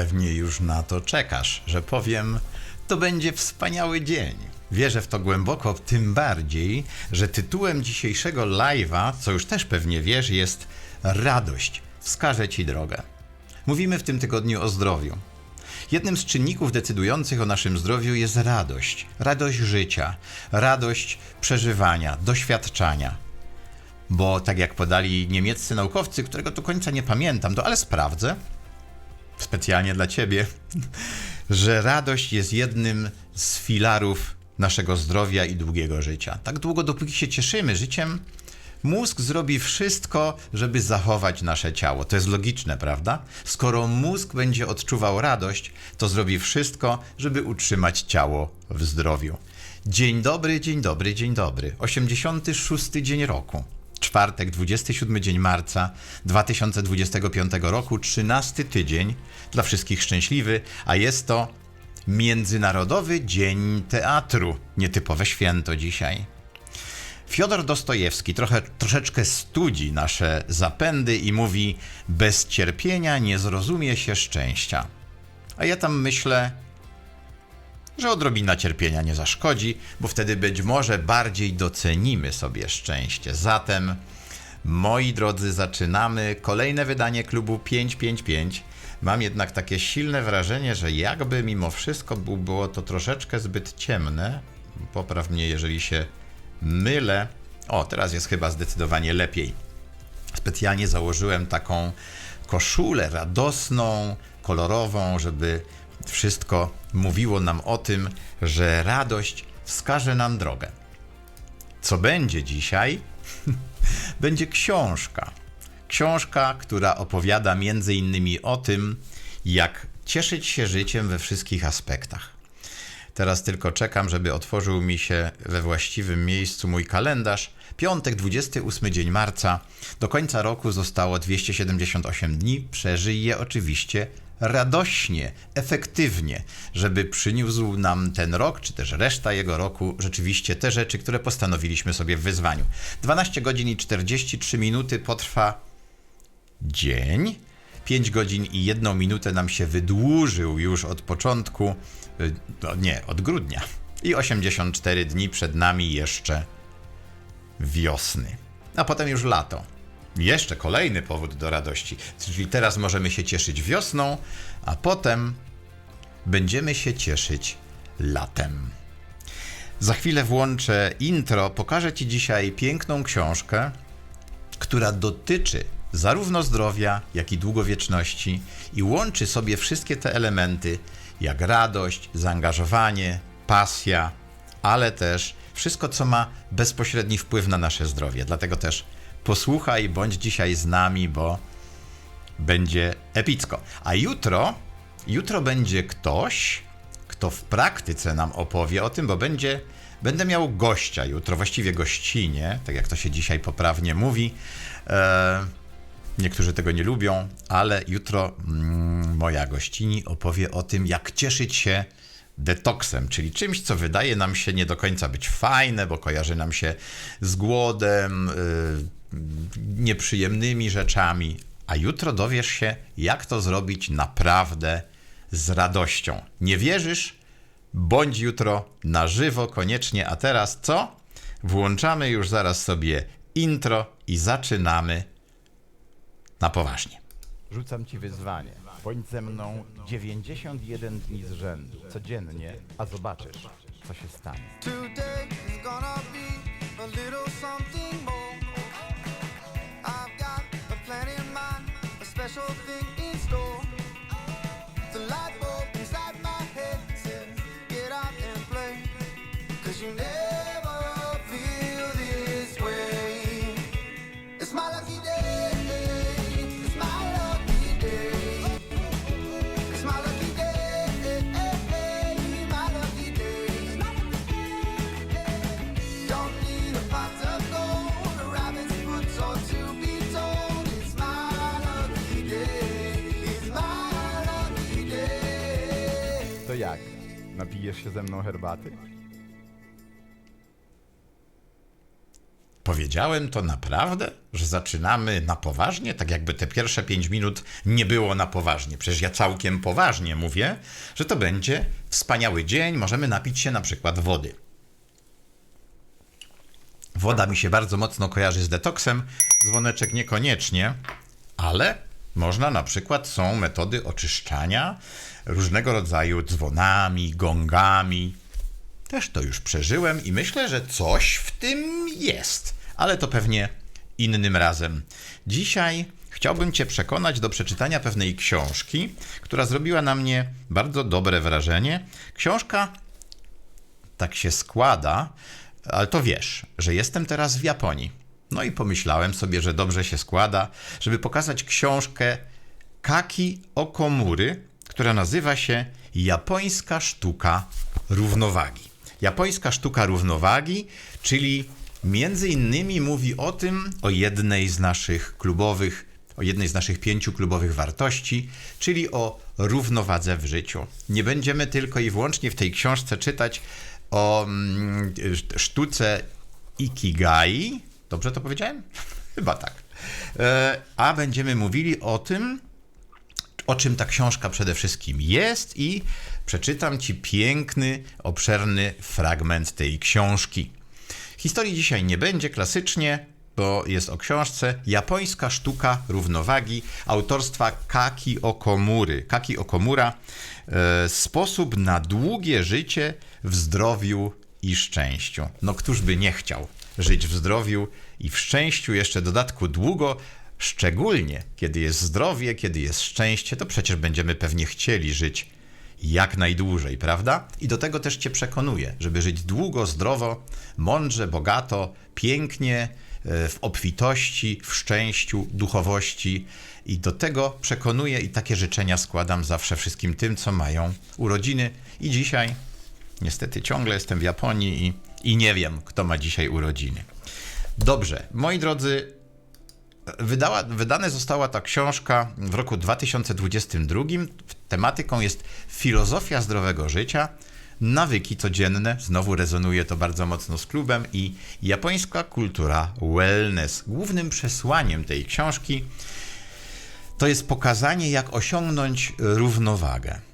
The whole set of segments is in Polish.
Pewnie już na to czekasz, że powiem, to będzie wspaniały dzień. Wierzę w to głęboko, tym bardziej, że tytułem dzisiejszego live'a, co już też pewnie wiesz, jest Radość. Wskażę Ci drogę. Mówimy w tym tygodniu o zdrowiu. Jednym z czynników decydujących o naszym zdrowiu jest radość. Radość życia, radość przeżywania, doświadczania. Bo tak jak podali niemieccy naukowcy, którego do końca nie pamiętam, to ale sprawdzę, specjalnie dla ciebie, że radość jest jednym z filarów naszego zdrowia i długiego życia. Tak długo, dopóki się cieszymy życiem, mózg zrobi wszystko, żeby zachować nasze ciało. To jest logiczne, prawda? Skoro mózg będzie odczuwał radość, to zrobi wszystko, żeby utrzymać ciało w zdrowiu. Dzień dobry, dzień dobry, dzień dobry. 86 dzień roku. Czwartek, 27 dzień marca 2025 roku, 13 tydzień dla wszystkich szczęśliwy, a jest to Międzynarodowy Dzień Teatru. Nietypowe święto dzisiaj. Fiodor Dostojewski trochę, troszeczkę studzi nasze zapędy i mówi: Bez cierpienia nie zrozumie się szczęścia. A ja tam myślę, że odrobina cierpienia nie zaszkodzi, bo wtedy być może bardziej docenimy sobie szczęście. Zatem, moi drodzy, zaczynamy kolejne wydanie klubu 555. Mam jednak takie silne wrażenie, że jakby mimo wszystko było to troszeczkę zbyt ciemne. Popraw mnie, jeżeli się mylę. O, teraz jest chyba zdecydowanie lepiej. Specjalnie założyłem taką koszulę radosną, kolorową, żeby wszystko mówiło nam o tym, że radość wskaże nam drogę. Co będzie dzisiaj? będzie książka. Książka, która opowiada między innymi o tym, jak cieszyć się życiem we wszystkich aspektach. Teraz tylko czekam, żeby otworzył mi się we właściwym miejscu mój kalendarz. Piątek, 28 dzień marca. Do końca roku zostało 278 dni. Przeżyj je oczywiście radośnie, efektywnie, żeby przyniósł nam ten rok, czy też reszta jego roku, rzeczywiście te rzeczy, które postanowiliśmy sobie w wyzwaniu. 12 godzin i 43 minuty potrwa dzień. 5 godzin i 1 minutę nam się wydłużył już od początku, y, no nie, od grudnia. I 84 dni przed nami jeszcze wiosny. A potem już lato. Jeszcze kolejny powód do radości. Czyli teraz możemy się cieszyć wiosną, a potem będziemy się cieszyć latem. Za chwilę włączę intro. Pokażę Ci dzisiaj piękną książkę, która dotyczy zarówno zdrowia, jak i długowieczności i łączy sobie wszystkie te elementy, jak radość, zaangażowanie, pasja, ale też wszystko, co ma bezpośredni wpływ na nasze zdrowie. Dlatego też posłuchaj, bądź dzisiaj z nami, bo będzie epicko. A jutro, jutro będzie ktoś, kto w praktyce nam opowie o tym, bo będzie, będę miał gościa jutro, właściwie gościnie, tak jak to się dzisiaj poprawnie mówi. E, niektórzy tego nie lubią, ale jutro mm, moja gościni opowie o tym, jak cieszyć się detoksem, czyli czymś, co wydaje nam się nie do końca być fajne, bo kojarzy nam się z głodem, y, nieprzyjemnymi rzeczami, a jutro dowiesz się, jak to zrobić naprawdę z radością. Nie wierzysz? Bądź jutro na żywo koniecznie, a teraz co? Włączamy już zaraz sobie intro i zaczynamy na poważnie. Rzucam ci wyzwanie. Bądź ze mną 91 dni z rzędu, codziennie, a zobaczysz, co się stanie. Special thing Napijesz się ze mną herbaty? Powiedziałem to naprawdę, że zaczynamy na poważnie, tak jakby te pierwsze pięć minut nie było na poważnie. Przecież ja całkiem poważnie mówię, że to będzie wspaniały dzień, możemy napić się na przykład wody. Woda mi się bardzo mocno kojarzy z detoksem, dzwoneczek niekoniecznie, ale można na przykład, są metody oczyszczania różnego rodzaju dzwonami, gongami. Też to już przeżyłem i myślę, że coś w tym jest, ale to pewnie innym razem. Dzisiaj chciałbym Cię przekonać do przeczytania pewnej książki, która zrobiła na mnie bardzo dobre wrażenie. Książka tak się składa, ale to wiesz, że jestem teraz w Japonii. No i pomyślałem sobie, że dobrze się składa, żeby pokazać książkę Kaki Okomury, która nazywa się Japońska sztuka równowagi. Japońska sztuka równowagi, czyli między innymi mówi o tym, o jednej z naszych klubowych, o jednej z naszych pięciu klubowych wartości, czyli o równowadze w życiu. Nie będziemy tylko i wyłącznie w tej książce czytać o mm, sztuce Ikigai. Dobrze to powiedziałem? Chyba tak. E, A będziemy mówili o tym, o czym ta książka przede wszystkim jest i przeczytam Ci piękny, obszerny fragment tej książki. Historii dzisiaj nie będzie klasycznie, bo jest o książce Japońska sztuka równowagi autorstwa Kaki Okomury. Kaki Okomura e, Sposób na długie życie w zdrowiu i szczęściu. No któż by nie chciał żyć w zdrowiu i w szczęściu jeszcze dodatku długo, szczególnie kiedy jest zdrowie, kiedy jest szczęście, to przecież będziemy pewnie chcieli żyć jak najdłużej, prawda? I do tego też Cię przekonuję, żeby żyć długo, zdrowo, mądrze, bogato, pięknie, e, w obfitości, w szczęściu, duchowości. I do tego przekonuję i takie życzenia składam zawsze wszystkim tym, co mają urodziny. I dzisiaj, niestety, ciągle jestem w Japonii i, i nie wiem, kto ma dzisiaj urodziny. Dobrze, moi drodzy, Wydała, wydana została ta książka w roku 2022. Tematyką jest filozofia zdrowego życia, nawyki codzienne, znowu rezonuje to bardzo mocno z klubem i japońska kultura wellness. Głównym przesłaniem tej książki to jest pokazanie, jak osiągnąć równowagę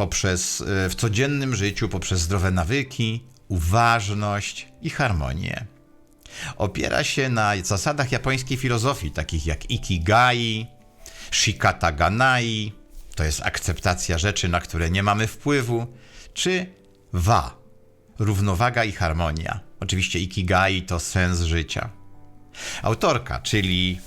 poprzez e, w codziennym życiu, poprzez zdrowe nawyki, uważność i harmonię opiera się na zasadach japońskiej filozofii, takich jak ikigai, shikata ganai, to jest akceptacja rzeczy, na które nie mamy wpływu, czy wa, równowaga i harmonia. Oczywiście ikigai to sens życia. Autorka, czyli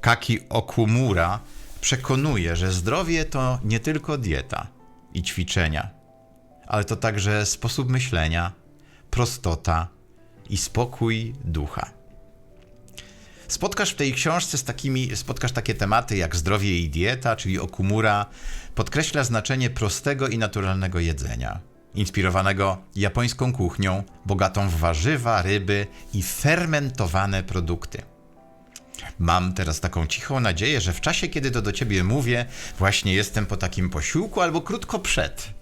Kaki Okumura, przekonuje, że zdrowie to nie tylko dieta i ćwiczenia, ale to także sposób myślenia, prostota, i spokój ducha. Spotkasz w tej książce z takimi, spotkasz takie tematy jak zdrowie i dieta, czyli Okumura podkreśla znaczenie prostego i naturalnego jedzenia, inspirowanego japońską kuchnią, bogatą w warzywa, ryby i fermentowane produkty. Mam teraz taką cichą nadzieję, że w czasie, kiedy to do ciebie mówię, właśnie jestem po takim posiłku albo krótko przed,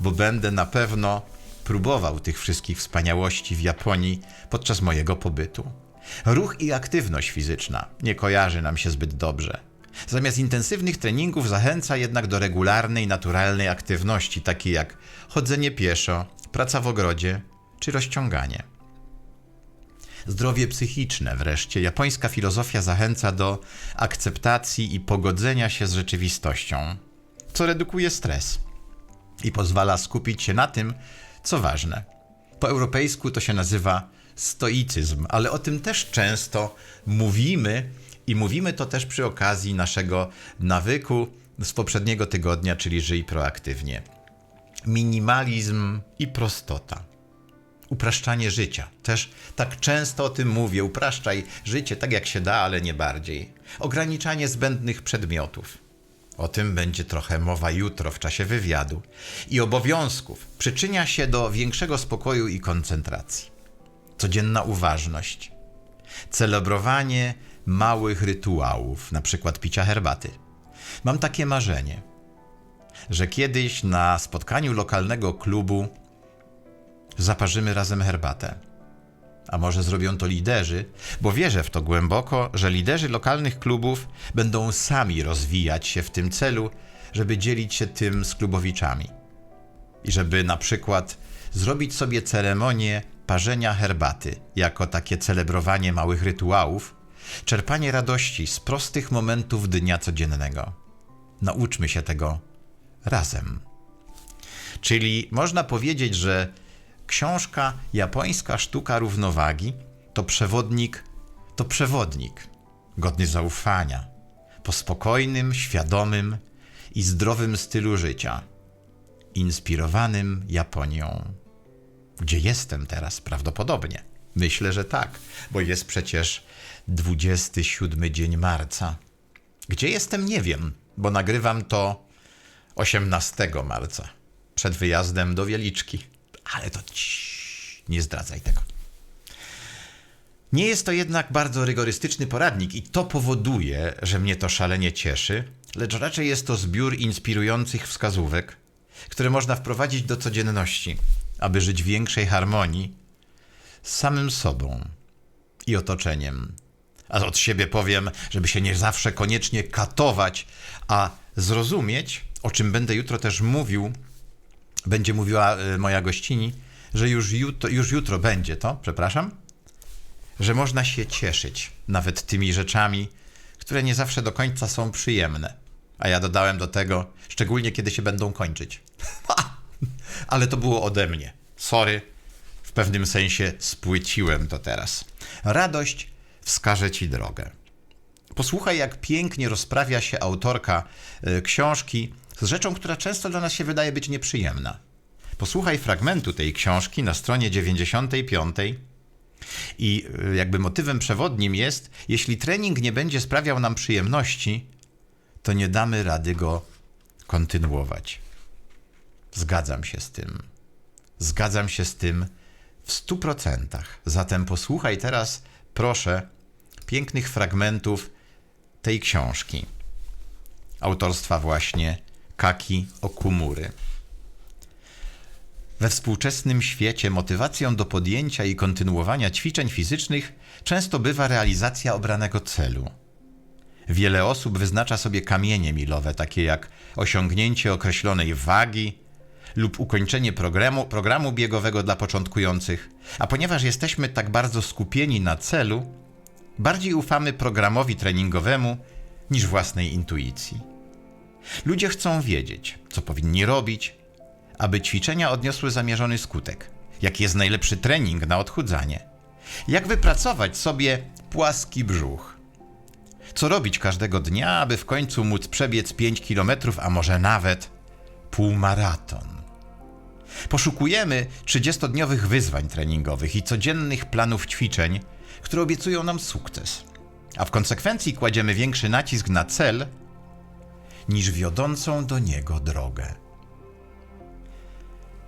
bo będę na pewno próbował tych wszystkich wspaniałości w Japonii podczas mojego pobytu. Ruch i aktywność fizyczna nie kojarzy nam się zbyt dobrze. Zamiast intensywnych treningów zachęca jednak do regularnej, naturalnej aktywności, takiej jak chodzenie pieszo, praca w ogrodzie czy rozciąganie. Zdrowie psychiczne wreszcie. Japońska filozofia zachęca do akceptacji i pogodzenia się z rzeczywistością, co redukuje stres i pozwala skupić się na tym, co ważne, po europejsku to się nazywa stoicyzm, ale o tym też często mówimy i mówimy to też przy okazji naszego nawyku z poprzedniego tygodnia, czyli żyj proaktywnie. Minimalizm i prostota. Upraszczanie życia. Też tak często o tym mówię. Upraszczaj życie tak jak się da, ale nie bardziej. Ograniczanie zbędnych przedmiotów o tym będzie trochę mowa jutro w czasie wywiadu. I obowiązków przyczynia się do większego spokoju i koncentracji. Codzienna uważność. Celebrowanie małych rytuałów, na przykład picia herbaty. Mam takie marzenie, że kiedyś na spotkaniu lokalnego klubu zaparzymy razem herbatę. A może zrobią to liderzy, bo wierzę w to głęboko, że liderzy lokalnych klubów będą sami rozwijać się w tym celu, żeby dzielić się tym z klubowiczami. I żeby na przykład zrobić sobie ceremonię parzenia herbaty, jako takie celebrowanie małych rytuałów, czerpanie radości z prostych momentów dnia codziennego. Nauczmy się tego razem. Czyli można powiedzieć, że książka Japońska sztuka równowagi to przewodnik, to przewodnik godny zaufania, po spokojnym, świadomym i zdrowym stylu życia, inspirowanym Japonią. Gdzie jestem teraz? Prawdopodobnie. Myślę, że tak, bo jest przecież 27 dzień marca. Gdzie jestem, nie wiem, bo nagrywam to 18 marca, przed wyjazdem do Wieliczki. Ale to ciii, nie zdradzaj tego. Nie jest to jednak bardzo rygorystyczny poradnik i to powoduje, że mnie to szalenie cieszy, lecz raczej jest to zbiór inspirujących wskazówek, które można wprowadzić do codzienności, aby żyć w większej harmonii z samym sobą i otoczeniem. A od siebie powiem, żeby się nie zawsze koniecznie katować, a zrozumieć, o czym będę jutro też mówił, będzie mówiła y, moja gościni, że już jutro, już jutro będzie to, przepraszam, że można się cieszyć nawet tymi rzeczami, które nie zawsze do końca są przyjemne. A ja dodałem do tego, szczególnie kiedy się będą kończyć. Ale to było ode mnie. Sorry, w pewnym sensie spłyciłem to teraz. Radość wskaże ci drogę. Posłuchaj, jak pięknie rozprawia się autorka y, książki z rzeczą, która często dla nas się wydaje być nieprzyjemna. Posłuchaj fragmentu tej książki na stronie 95. I y, jakby motywem przewodnim jest, jeśli trening nie będzie sprawiał nam przyjemności, to nie damy rady go kontynuować. Zgadzam się z tym. Zgadzam się z tym w stu procentach. Zatem posłuchaj teraz, proszę, pięknych fragmentów tej książki. Autorstwa właśnie Kaki Okumury. We współczesnym świecie motywacją do podjęcia i kontynuowania ćwiczeń fizycznych często bywa realizacja obranego celu. Wiele osób wyznacza sobie kamienie milowe, takie jak osiągnięcie określonej wagi lub ukończenie programu, programu biegowego dla początkujących, a ponieważ jesteśmy tak bardzo skupieni na celu, bardziej ufamy programowi treningowemu niż własnej intuicji. Ludzie chcą wiedzieć, co powinni robić, aby ćwiczenia odniosły zamierzony skutek. Jaki jest najlepszy trening na odchudzanie? Jak wypracować sobie płaski brzuch? Co robić każdego dnia, aby w końcu móc przebiec 5 km, a może nawet półmaraton? Poszukujemy 30-dniowych wyzwań treningowych i codziennych planów ćwiczeń, które obiecują nam sukces. A w konsekwencji kładziemy większy nacisk na cel niż wiodącą do niego drogę.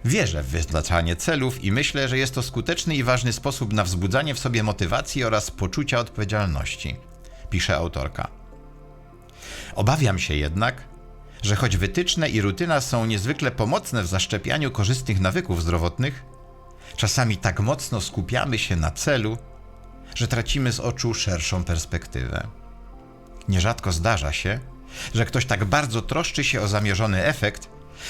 Wierzę w wyznaczanie celów i myślę, że jest to skuteczny i ważny sposób na wzbudzanie w sobie motywacji oraz poczucia odpowiedzialności, pisze autorka. Obawiam się jednak, że choć wytyczne i rutyna są niezwykle pomocne w zaszczepianiu korzystnych nawyków zdrowotnych, czasami tak mocno skupiamy się na celu, że tracimy z oczu szerszą perspektywę. Nierzadko zdarza się, że ktoś tak bardzo troszczy się o zamierzony efekt,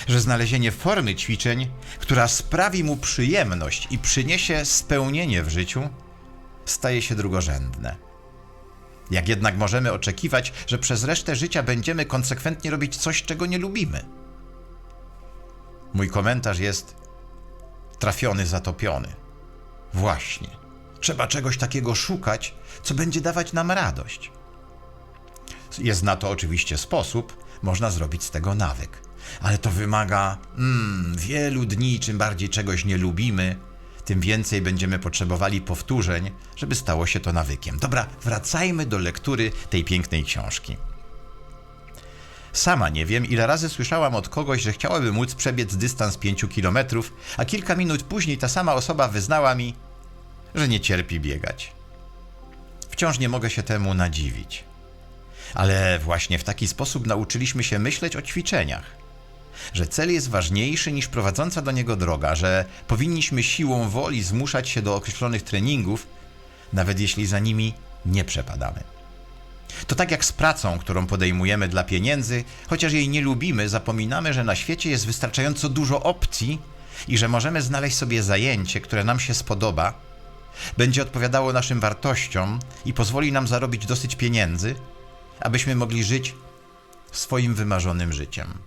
że znalezienie formy ćwiczeń, która sprawi mu przyjemność i przyniesie spełnienie w życiu, staje się drugorzędne. Jak jednak możemy oczekiwać, że przez resztę życia będziemy konsekwentnie robić coś, czego nie lubimy? Mój komentarz jest trafiony, zatopiony. Właśnie. Trzeba czegoś takiego szukać, co będzie dawać nam radość. Jest na to oczywiście sposób, można zrobić z tego nawyk. Ale to wymaga mm, wielu dni, czym bardziej czegoś nie lubimy, tym więcej będziemy potrzebowali powtórzeń, żeby stało się to nawykiem. Dobra, wracajmy do lektury tej pięknej książki. Sama nie wiem, ile razy słyszałam od kogoś, że chciałaby móc przebiec dystans 5 kilometrów, a kilka minut później ta sama osoba wyznała mi, że nie cierpi biegać. Wciąż nie mogę się temu nadziwić. Ale właśnie w taki sposób nauczyliśmy się myśleć o ćwiczeniach. że cel jest ważniejszy niż prowadząca do niego droga, że powinniśmy siłą woli zmuszać się do określonych treningów, nawet jeśli za nimi nie przepadamy. To tak jak z pracą, którą podejmujemy dla pieniędzy, chociaż jej nie lubimy, zapominamy, że na świecie jest wystarczająco dużo opcji i że możemy znaleźć sobie zajęcie, które nam się spodoba, będzie odpowiadało naszym wartościom i pozwoli nam zarobić dosyć pieniędzy, abyśmy mogli żyć swoim wymarzonym życiem.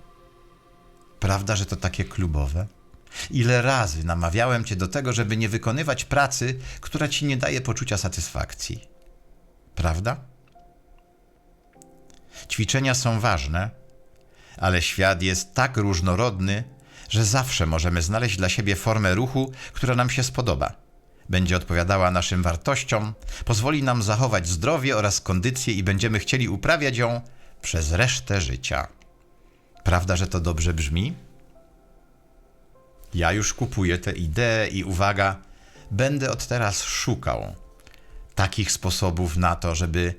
Prawda, że to takie klubowe? Ile razy namawiałem cię do tego, żeby nie wykonywać pracy, która ci nie daje poczucia satysfakcji? Prawda? Ćwiczenia są ważne, ale świat jest tak różnorodny, że zawsze możemy znaleźć dla siebie formę ruchu, która nam się spodoba. Będzie odpowiadała naszym wartościom, pozwoli nam zachować zdrowie oraz kondycję i będziemy chcieli uprawiać ją przez resztę życia. Prawda, że to dobrze brzmi? Ja już kupuję tę ideę i uwaga, będę od teraz szukał takich sposobów na to, żeby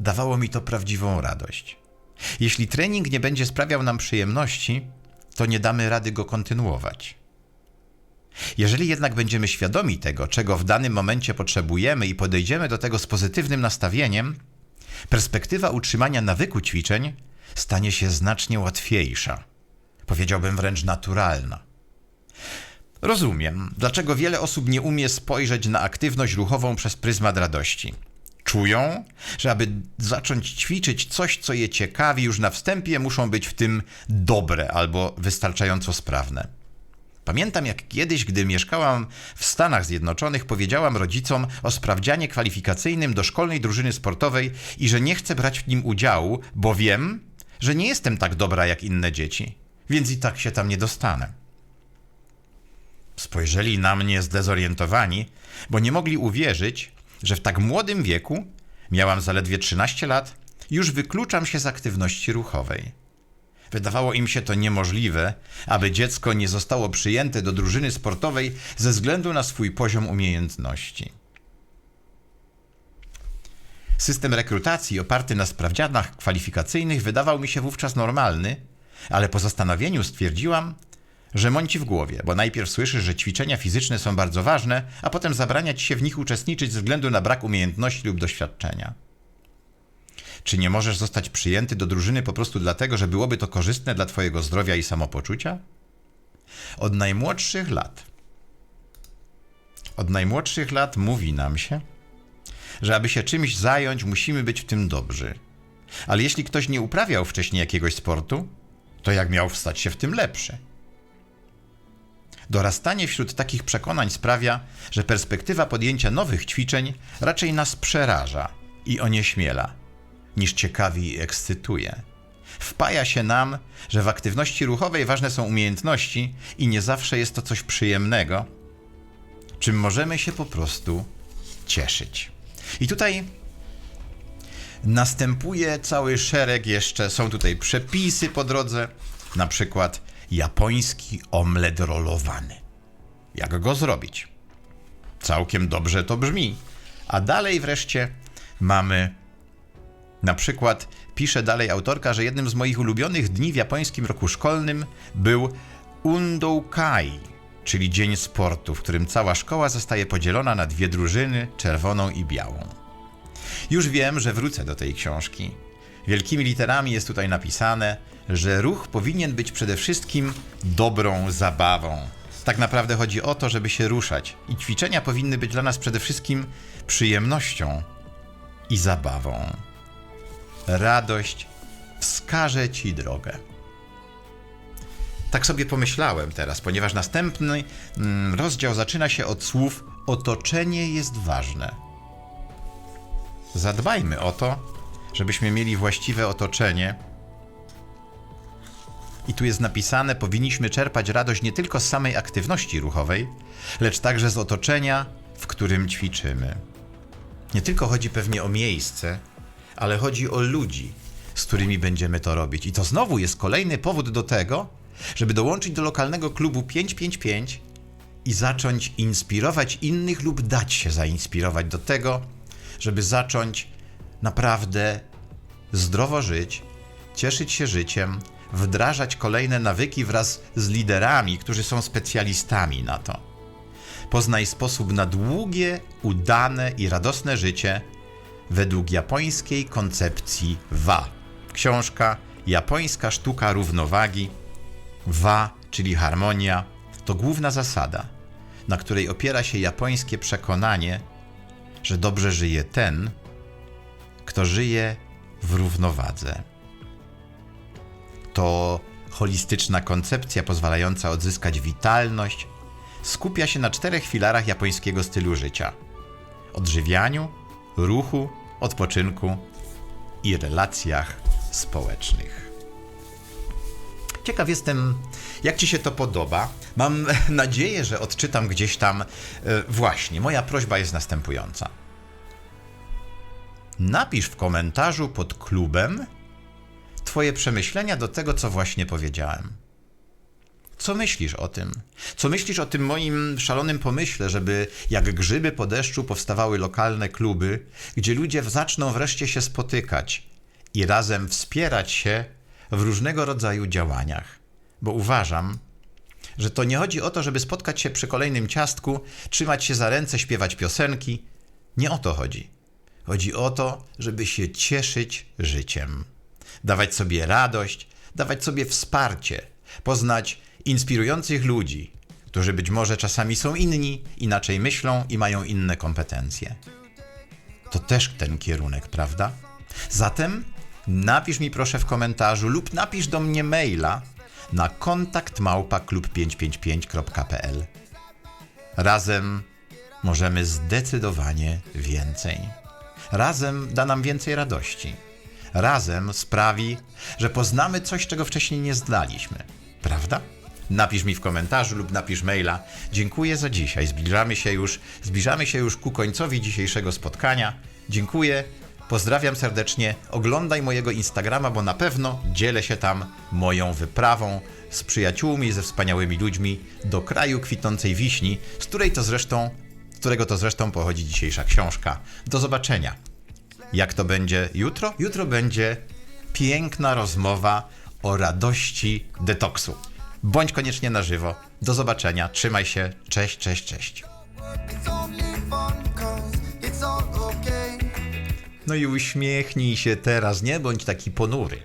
dawało mi to prawdziwą radość. Jeśli trening nie będzie sprawiał nam przyjemności, to nie damy rady go kontynuować. Jeżeli jednak będziemy świadomi tego, czego w danym momencie potrzebujemy i podejdziemy do tego z pozytywnym nastawieniem, perspektywa utrzymania nawyku ćwiczeń stanie się znacznie łatwiejsza. Powiedziałbym wręcz naturalna. Rozumiem, dlaczego wiele osób nie umie spojrzeć na aktywność ruchową przez pryzmat radości. Czują, że aby zacząć ćwiczyć coś, co je ciekawi, już na wstępie muszą być w tym dobre albo wystarczająco sprawne. Pamiętam jak kiedyś, gdy mieszkałam w Stanach Zjednoczonych, powiedziałam rodzicom o sprawdzianie kwalifikacyjnym do szkolnej drużyny sportowej i że nie chcę brać w nim udziału, bo wiem, że nie jestem tak dobra jak inne dzieci, więc i tak się tam nie dostanę. Spojrzeli na mnie zdezorientowani, bo nie mogli uwierzyć, że w tak młodym wieku, miałam zaledwie 13 lat, już wykluczam się z aktywności ruchowej. Wydawało im się to niemożliwe, aby dziecko nie zostało przyjęte do drużyny sportowej ze względu na swój poziom umiejętności. System rekrutacji oparty na sprawdzianach kwalifikacyjnych wydawał mi się wówczas normalny, ale po zastanowieniu stwierdziłam, że mąci w głowie, bo najpierw słyszysz, że ćwiczenia fizyczne są bardzo ważne, a potem zabrania ci się w nich uczestniczyć ze względu na brak umiejętności lub doświadczenia. Czy nie możesz zostać przyjęty do drużyny po prostu dlatego, że byłoby to korzystne dla twojego zdrowia i samopoczucia? Od najmłodszych lat. Od najmłodszych lat mówi nam się, że aby się czymś zająć, musimy być w tym dobrzy. Ale jeśli ktoś nie uprawiał wcześniej jakiegoś sportu, to jak miał stać się w tym lepszy? Dorastanie wśród takich przekonań sprawia, że perspektywa podjęcia nowych ćwiczeń raczej nas przeraża i onieśmiela, niż ciekawi i ekscytuje. Wpaja się nam, że w aktywności ruchowej ważne są umiejętności i nie zawsze jest to coś przyjemnego, czym możemy się po prostu cieszyć. I tutaj następuje cały szereg jeszcze, są tutaj przepisy po drodze, na przykład japoński omlet rolowany. Jak go zrobić? Całkiem dobrze to brzmi. A dalej wreszcie mamy na przykład, pisze dalej autorka, że jednym z moich ulubionych dni w japońskim roku szkolnym był Undoukai, czyli dzień sportu, w którym cała szkoła zostaje podzielona na dwie drużyny, czerwoną i białą. Już wiem, że wrócę do tej książki. Wielkimi literami jest tutaj napisane, że ruch powinien być przede wszystkim dobrą zabawą. Tak naprawdę chodzi o to, żeby się ruszać, i ćwiczenia powinny być dla nas przede wszystkim przyjemnością i zabawą. Radość wskaże ci drogę. Tak sobie pomyślałem teraz, ponieważ następny mm, rozdział zaczyna się od słów: Otoczenie jest ważne. Zadbajmy o to, żebyśmy mieli właściwe otoczenie. I tu jest napisane: powinniśmy czerpać radość nie tylko z samej aktywności ruchowej, lecz także z otoczenia, w którym ćwiczymy. Nie tylko chodzi pewnie o miejsce, ale chodzi o ludzi, z którymi będziemy to robić. I to znowu jest kolejny powód do tego, żeby dołączyć do lokalnego klubu 555 i zacząć inspirować innych lub dać się zainspirować do tego, żeby zacząć naprawdę zdrowo żyć, cieszyć się życiem, wdrażać kolejne nawyki wraz z liderami, którzy są specjalistami na to. Poznaj sposób na długie, udane i radosne życie według japońskiej koncepcji Wa. Książka Japońska sztuka równowagi. Wa, czyli harmonia, to główna zasada, na której opiera się japońskie przekonanie, że dobrze żyje ten, kto żyje w równowadze. To holistyczna koncepcja pozwalająca odzyskać witalność, skupia się na czterech filarach japońskiego stylu życia: odżywianiu, ruchu, odpoczynku i relacjach społecznych. Ciekaw jestem, jak Ci się to podoba. Mam nadzieję, że odczytam gdzieś tam. e, Właśnie, moja prośba jest następująca. Napisz w komentarzu pod klubem Twoje przemyślenia do tego, co właśnie powiedziałem. Co myślisz o tym? Co myślisz o tym moim szalonym pomyśle, żeby jak grzyby po deszczu powstawały lokalne kluby, gdzie ludzie zaczną wreszcie się spotykać i razem wspierać się w różnego rodzaju działaniach? Bo uważam, że to nie chodzi o to, żeby spotkać się przy kolejnym ciastku, trzymać się za ręce, śpiewać piosenki. Nie o to chodzi. Chodzi o to, żeby się cieszyć życiem, dawać sobie radość, dawać sobie wsparcie, poznać inspirujących ludzi, którzy być może czasami są inni, inaczej myślą i mają inne kompetencje. To też ten kierunek, prawda? Zatem napisz mi proszę w komentarzu lub napisz do mnie maila na kontakt klub555.pl. Razem możemy zdecydowanie więcej. Razem da nam więcej radości. Razem sprawi, że poznamy coś, czego wcześniej nie znaliśmy. Prawda? Napisz mi w komentarzu lub napisz maila. Dziękuję za dzisiaj. Zbliżamy się już, zbliżamy się już ku końcowi dzisiejszego spotkania. Dziękuję. Pozdrawiam serdecznie. Oglądaj mojego Instagrama, bo na pewno dzielę się tam moją wyprawą z przyjaciółmi, ze wspaniałymi ludźmi do kraju kwitnącej wiśni, z której to zresztą, z którego to zresztą pochodzi dzisiejsza książka. Do zobaczenia. Jak to będzie jutro? Jutro będzie piękna rozmowa o radości detoksu. Bądź koniecznie na żywo. Do zobaczenia. Trzymaj się. Cześć, cześć, cześć. No i uśmiechnij się teraz, nie bądź taki ponury.